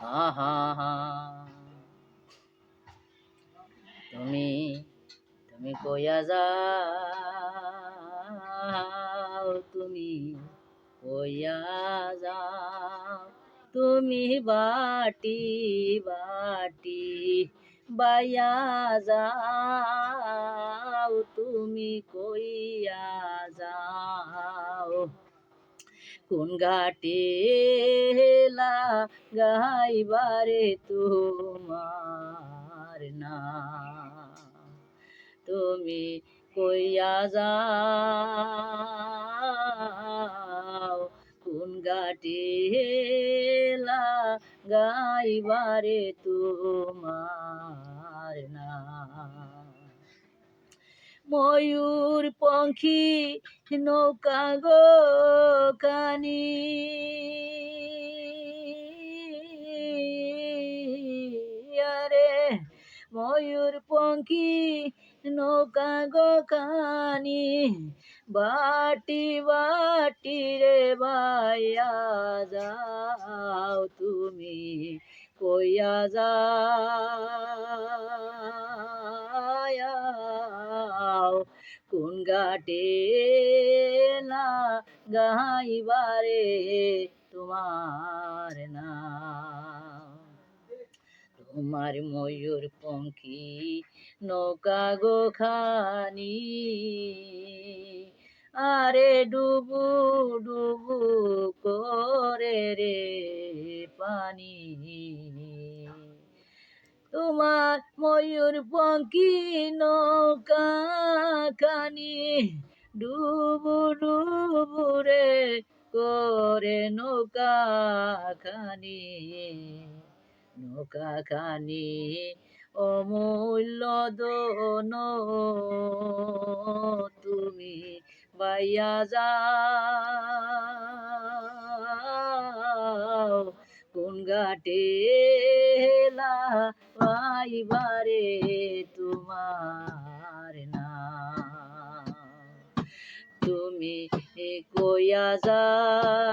আহা হা তুমি তুমি কইয়া যাও তুমি কইয়া যাও তুমি বাটি বাটি বাইয়া যাও তুমি কইয়া যাও কোন ঘাটে গাইবারে তোমার না তুমি কইয়া যাও, কোন গাটি ঘাটে গাইবারে তোমার না ময়ূর পঙ্খী নৌকা গো কানি। ময়ূর পঙ্খী, নৌকা গো কানি, বাটি বাটি রে যাও তুমি কইয়া যাও। কোন ঘাটে না গাইবারে তোমার না তোমার ময়ূর পঙ্খী, নৌকা গো খানি। আরে ডুবু ডুবু করে রে পানি। তোমার ময়ূর পঙ্খী, নৌকা খানি। ডুবু ডুবু রে করে নৌকা খানি। নৌকা খানি অমূল্য দোন। তুমি বাইয়া যাও, কোন ঘাটে লাইবারে তোমার না তুমি কইয়া যাও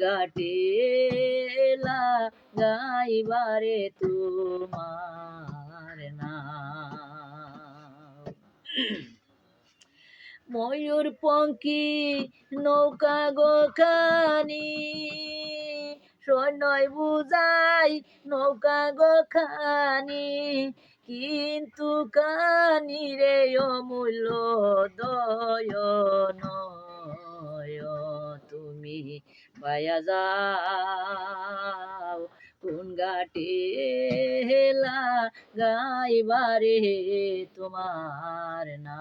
ঘাটে গাইবারে তোমার না ময়ূর পঙ্কি নৌকা গো খানি সৈন্যই বুঝাই নৌকা গো খানি, কিন্তু কানি রে অমূল্য দয়ন বায়া যাও কোন গাটে হেলা গাইবারে তোমার না